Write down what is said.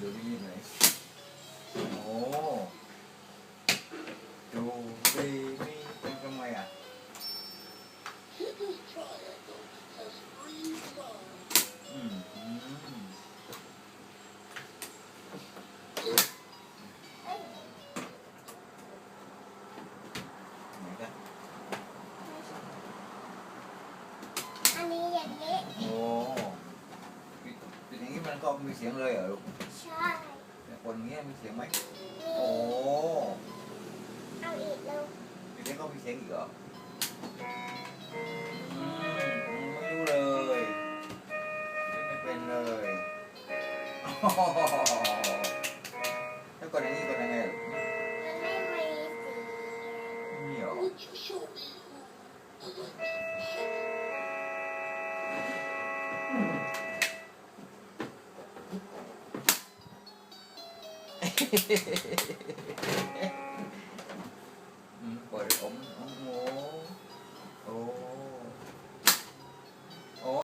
ดูที่ไหนโอ้ดูดีมีทำไมอะ มีเสียงเลยเหรอลูกใช่แต่คนเนี้ยมีเสียงไหมมีโอ้เอาอีกแล้วมีเสียงก็มีเสียงอีกเหรออืมผมไม่รู้เลยไม่เป็นเลยแล้วก่อนอันนี้ก่อนยังไงลูกมันไม่มีสีไม่มีเหรอ フフフフフ。